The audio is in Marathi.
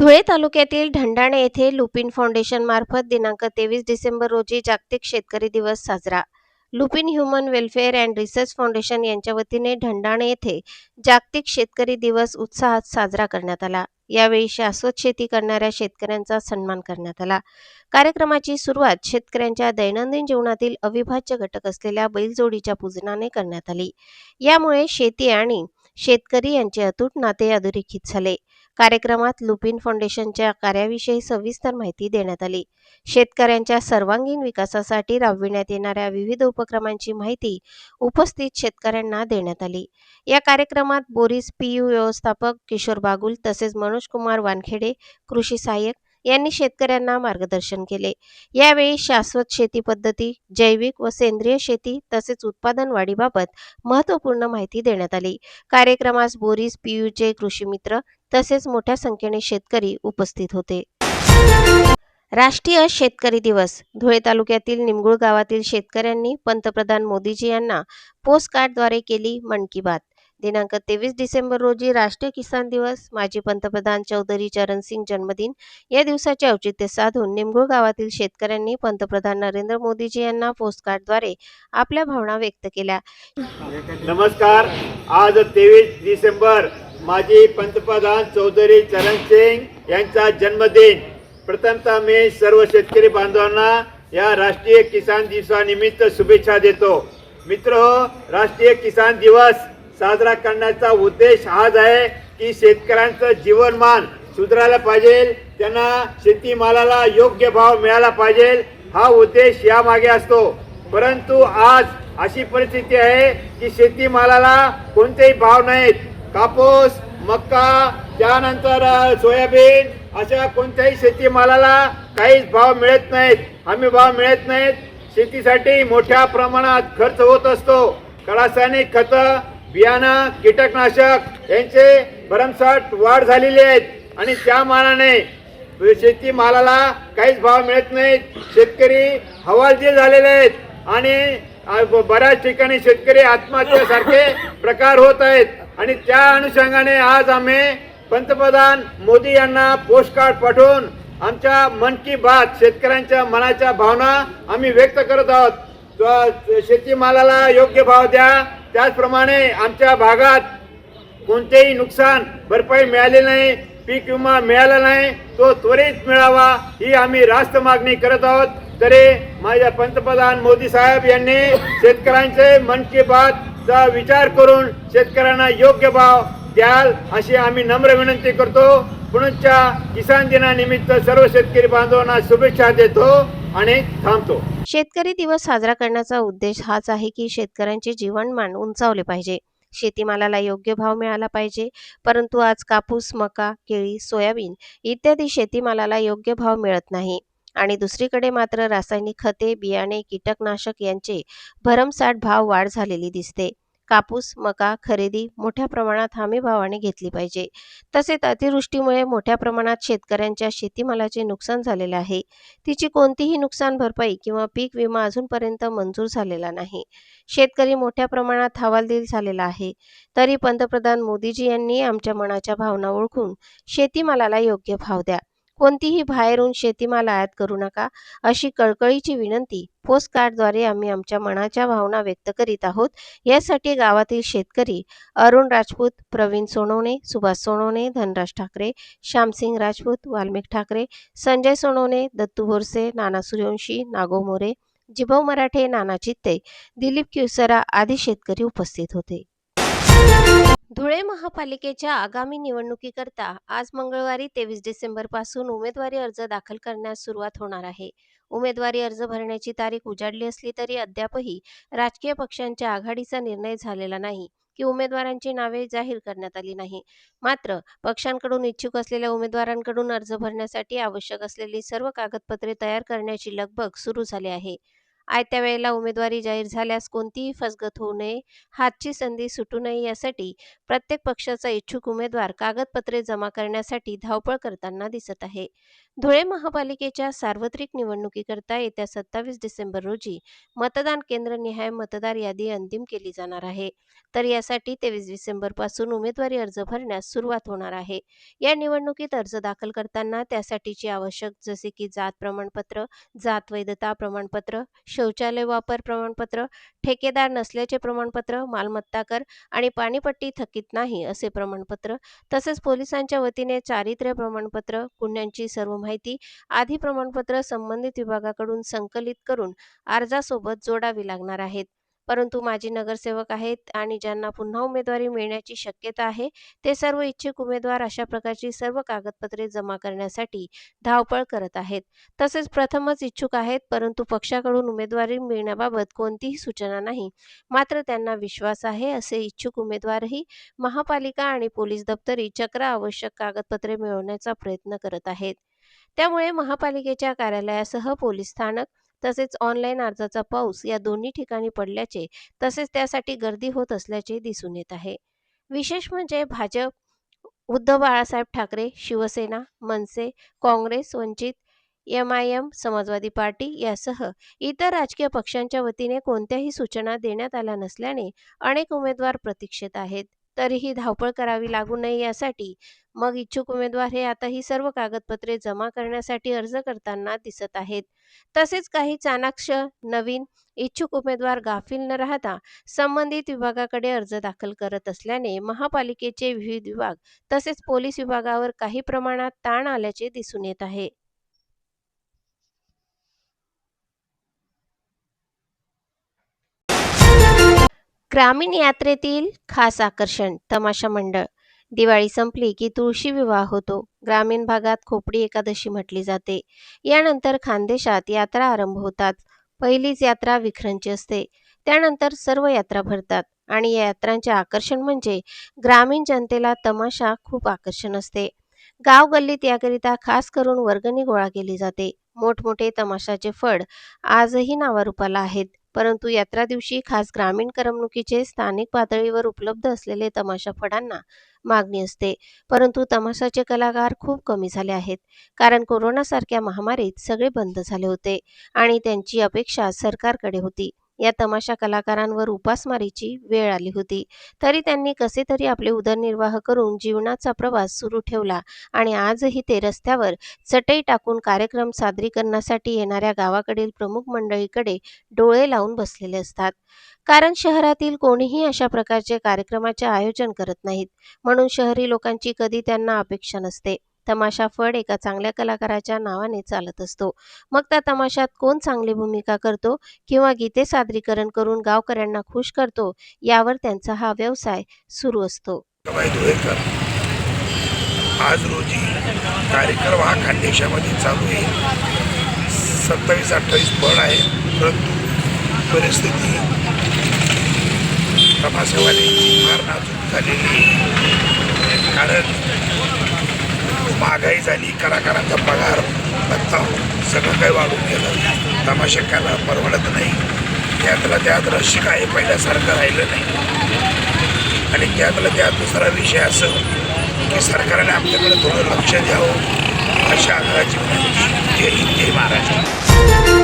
धुळे तालुक्यातील ढंडाणे येथे लुपिन फाउंडेशन मार्फत दिनांक तेवीस डिसेंबर रोजी जागतिक शेतकरी दिवस साजरा. Lupin human welfare and research foundation यांच्या वतीने ढंडाणे येथे जागतिक शेतकरी दिवस उत्साहात साजरा करण्यात आला. यावेळी शाश्वत शेती करणाऱ्या शेतकऱ्यांचा सन्मान करण्यात आला. कार्यक्रमाची सुरुवात शेतकऱ्यांच्या दैनंदिन जीवनातील अविभाज्य घटक असलेल्या बैलजोडीच्या पूजनाने करण्यात आली. यामुळे शेती आणि शेतकरी यांचे अतूट नाते अधोरेखित झाले. कार्यक्रमात लुपिन फाउंडेशनच्या कार्याविषयी सविस्तर माहिती देण्यात आली. शेतकऱ्यांच्या सर्वांगीण विकासासाठी राबविण्यात येणाऱ्या विविध उपक्रमांची माहिती उपस्थित शेतकऱ्यांना देण्यात आली. या कार्यक्रमात बोरीस पीयू व्यवस्थापक किशोर बागुल तसेच मनोज कुमार वानखेडे कृषी सहाय्यक यांनी शेतकऱ्यांना मार्गदर्शन केले. यावेळी शाश्वत शेती पद्धती जैविक व सेंद्रिय शेती तसेच उत्पादन वाढीबाबत महत्त्वपूर्ण माहिती देण्यात आली. कार्यक्रमास बोरीस पीयूचे कृषी मित्र तसेच मोठ्या संख्येने शेतकरी उपस्थित होते. राष्ट्रीय शेतकरी दिवस. धुळे तालुक्यातील निमगुळ गावातील शेतकऱ्यांनी पंतप्रधान मोदीजी यांना पोस्ट कार्डद्वारे केली मन की बात. दिनांक तेवीस डिसेंबर रोजी राष्ट्रीय किसान दिवस. माजी पंतप्रधान चौधरी चरणसिंग जन्मदिन. या दिवसाचे औचित्य साधून निमगुळ गावातील शेतकऱ्यांनी पंतप्रधान नरेंद्र मोदीजी यांना पोस्टकार्डद्वारे आपल्या भावना व्यक्त केल्या. नमस्कार. आज तेवीस डिसेंबर माजी पंतप्रधान चौधरी चरण सिंग यांचा जन्मदिन. प्रथमतः मी सर्व शेतकरी बांधवांना या राष्ट्रीय किसान दिवसानिमित्त शुभेच्छा देतो. मित्र हो, राष्ट्रीय किसान दिवस साजरा करण्याचा उद्देश हाच आहे की शेतकऱ्यांचं जीवनमान सुधारायला पाहिजे त्यांना शेतीमालाला योग्य भाव मिळाला पाहिजे हा उद्देश यामागे असतो. परंतु आज अशी परिस्थिती आहे की शेतीमालाला कोणतेही भाव नाहीत. कापूस मक्का त्यानंतर सोयाबीन अशा कोणत्याही शेतीमालाला काहीच भाव मिळत नाहीत. हमी भाव मिळत नाहीत. शेतीसाठी मोठ्या प्रमाणात खर्च होत असतो. रासायनिक खतं बियाणं कीटकनाशक यांचे भरमसाठ वाढ झालेली आहेत. आणि त्या मानाने शेती मालाला काहीच भाव मिळत नाहीत. शेतकरी हवालदिल झालेले आहेत. आणि बऱ्याच ठिकाणी शेतकरी आत्महत्यासारखे प्रकार होत आहेत. आणि त्या अनुषंगाने आज आम्ही पंतप्रधान मोदी यांना पोस्ट कार्ड पाठवून आमच्या मन की बात शेतकऱ्यांच्या मनाच्या भावना आम्ही व्यक्त करत आहोत. शेतीमालाला योग्य भाव द्या. त्याचप्रमाणे आमच्या भागात कोणतेही नुकसान भरपाई मिळाली नाही पीक विमा मिळाला नाही तो त्वरित मिळावा ही आम्ही रास्त मागणी करत आहोत. तरी माझ्या पंतप्रधान मोदी साहेब यांनी शेतकऱ्यांचे मन की बात चा विचार करून शेतकऱ्यांना योग्य भाव द्याल अशी आम्ही नम्र विनंती करतो. पुणच्या किसान दिनानिमित्त सर्व शेतकरी बांधवांना शुभेच्छा देतो आणि थांबतो. शेतकरी दिवस साजरा करण्याचा उद्देश हाच आहे की शेतकऱ्यांचे जीवनमान उंचावले पाहिजे. शेतीमालाला योग्य भाव मिळाला पाहिजे. परंतु आज कापूस मका केळी सोयाबीन इत्यादी शेतीमालाला योग्य भाव मिळत नाही. आणि दुसरीकडे मात्र रासायनिक खते बियाणे कीटकनाशक यांचे भरमसाठ भाव वाढ झालेली दिसते. कापूस मका खरेदी मोठ्या प्रमाणात हमी भावाने घेतली पाहिजे. तसेच अतिवृष्टीमुळे मोठ्या प्रमाणात शेतकऱ्यांच्या शेतीमालाचे नुकसान झालेले आहे. तिची कोणतीही नुकसान भरपाई किंवा पीक विमा अजूनपर्यंत मंजूर झालेला नाही. शेतकरी मोठ्या प्रमाणात हवालदिल झालेला आहे. तरी पंतप्रधान मोदीजी यांनी आमच्या मनाच्या भावना ओळखून शेतीमालाला योग्य भाव द्या. कोणतीही बाहेरून शेतीमाल आयात करू नका अशी कळकळीची विनंती पोस्ट कार्डद्वारे आम्ही आमच्या मनाच्या भावना व्यक्त करीत आहोत. यासाठी गावातील शेतकरी अरुण राजपूत प्रवीण सोनवणे सुभाष सोनवणे धनराज ठाकरे श्यामसिंग राजपूत वाल्मिक ठाकरे संजय सोनवणे दत्तू भोरसे नाना सूर्यवंशी नागो मोरे जिभव मराठे नाना चित्ते दिलीप किवसरा आदी शेतकरी उपस्थित होते. धुळे महापालिकेच्या आगामी निवडणुकीकरता आज मंगळवारी तेवीस डिसेंबरपासून उमेदवारी अर्ज दाखल करण्यास सुरुवात होणार आहे. उमेदवारी अर्ज भरण्याची तारीख उजाडली असली तरी अद्यापही राजकीय पक्षांच्या आघाडीचा निर्णय झालेला नाही की उमेदवारांची नावे जाहीर करण्यात आली नाही. मात्र पक्षांकडून इच्छुक असलेल्या उमेदवारांकडून अर्ज भरण्यासाठी आवश्यक असलेली सर्व कागदपत्रे तयार करण्याची लगबग सुरू झाली आहे. आयत्या वेळेला उमेदवारी जाहीर झाल्यास कोणतीही फसगत होऊ नये हातची संधी सुटू नये यासाठी प्रत्येक पक्षाचा इच्छुक उमेदवार कागदपत्रे जमा करण्यासाठी धावपळ करताना दिसत आहे. धुळे महापालिकेच्या सार्वत्रिक निवडणुकीकरता येत्या सत्तावीस डिसेंबर रोजी मतदान केंद्रनिहाय मतदार यादी अंतिम केली जाणार आहे. तर यासाठी तेवीस डिसेंबरपासून उमेदवारी अर्ज भरण्यास सुरुवात होणार आहे. या निवडणुकीत अर्ज दाखल करताना त्यासाठीची आवश्यक जसे की जात प्रमाणपत्र जात वैधता प्रमाणपत्र शौचालय वापर प्रमाणपत्र ठेकेदार नसल्याचे प्रमाणपत्र मालमत्ता कर आणि पाणीपट्टी थकीत नाही असे प्रमाणपत्र तसेच पोलिसांच्या वतीने चारित्र्य प्रमाणपत्र गुन्ह्यांची सर्व माहिती माहिती आधी प्रमाणपत्र संबंधित विभागाकडून संकलित करून अर्जासोबत जोडावी लागणार आहेत. परंतु माजी नगरसेवक आहेत आणि ज्यांना पुन्हा उमेदवारी मिळण्याची शक्यता आहे ते सर्व इच्छुक उमेदवार अशा प्रकारची सर्व कागदपत्रे जमा करण्यासाठी धावपळ करत आहेत. तसेच प्रथमच इच्छुक आहेत परंतु पक्षाकडून उमेदवारी मिळण्याबाबत कोणतीही सूचना नाही. मात्र त्यांना विश्वास आहे असे इच्छुक उमेदवारही महापालिका आणि पोलीस दप्तरी चक्र आवश्यक कागदपत्रे मिळवण्याचा प्रयत्न करत आहेत. त्यामुळे महापालिकेच्या कार्यालयासह पोलीस स्थानक तसेच ऑनलाईन अर्जाचा पाऊस या दोन्ही ठिकाणी पडल्याचे तसेच त्यासाठी गर्दी होत असल्याचे दिसून येत आहे. विशेष म्हणजे Bhajap Uddhav Balasaheb Thackeray Shivsena Manase Congress Vanchit M I M Samajwadi party यासह इतर राजकीय पक्षांच्या वतीने कोणत्याही सूचना देण्यात आल्या नसल्याने अनेक उमेदवार प्रतीक्षेत आहेत. तरीही धावपळ करावी लागू नये यासाठी मग इच्छुक उमेदवार हे आता ही सर्व कागदपत्रे जमा करण्यासाठी अर्ज करताना दिसत आहेत. तसेच काही चाणाक्ष नवीन इच्छुक उमेदवार गाफील न राहता संबंधित विभागाकडे अर्ज दाखल करत असल्याने महापालिकेचे विविध विभाग तसेच पोलीस विभागावर काही प्रमाणात ताण आल्याचे दिसून येत आहे. ग्रामीण यात्रेतील खास आकर्षण तमाशा मंडळ. दिवाळी संपली की तुळशी विवाह होतो. ग्रामीण भागात खोपडी एकादशी म्हटली जाते. यानंतर खानदेशात यात्रा आरंभ होतात. पहिलीच यात्रा विखरांची असते. त्यानंतर सर्व यात्रा भरतात. आणि या यात्रांचे आकर्षण म्हणजे ग्रामीण जनतेला तमाशा खूप आकर्षण असते. गाव गल्लीत याकरिता खास करून वर्गणी गोळा केली जाते. मोठमोठे तमाशाचे फड आजही नावारूपाला आहेत. परंतु यात्रा दिवशी खास ग्रामीण करमणुकीचे स्थानिक पातळीवर उपलब्ध असलेले तमाशा फडांना मागणी असते. परंतु तमाशाचे कलाकार खूप कमी झाले आहेत. कारण कोरोनासारख्या महामारीत सगळे बंद झाले होते आणि त्यांची अपेक्षा सरकारकडे होती. या तमाशा कलाकारांवर उपासमारीची वेळ आली होती. तरी त्यांनी कसे तरी आपले उदरनिर्वाह करून जीवनाचा प्रवास सुरू ठेवला आणि आजही ते रस्त्यावर चटई टाकून कार्यक्रम सादरीकरणासाठी येणाऱ्या गावाकडील प्रमुख मंडळीकडे डोळे लावून बसलेले असतात. कारण शहरातील कोणीही अशा प्रकारचे कार्यक्रमाचे आयोजन करत नाहीत. म्हणून शहरी लोकांची कधी त्यांना अपेक्षा नसते. तमाशा फड एका चांगल्या कलाकाराच्या नावाने चालत असतो. मग त्या तमाशात कोण चांगली भूमिका करतो किंवा गीते सादरीकरण करून गावकऱ्यांना खुश करतो यावर त्यांचा हा व्यवसाय सुरू असतो. आज रोजी कार्यक्रम हा खानदेशामध्ये चालू आहे. सत्तावीस अठ्ठावीस फळ आहे परंतु परिस्थिती तमाशावाल्यांची फार नाजूक झालेली कारण महागाई झाली कलाकारांचा पगार भत्ता सगळं काही वाढून गेलं. तमाशकाला परवडत नाही. त्यातला त्यात रसिक आहे पहिल्यासारखं राहिलं नाही. आणि त्यातला त्यात दुसरा विषय असं की सरकारने आपल्याकडे थोडं लक्ष द्यावं अशा आग्रहाची जय हिंद जय महाराष्ट्र.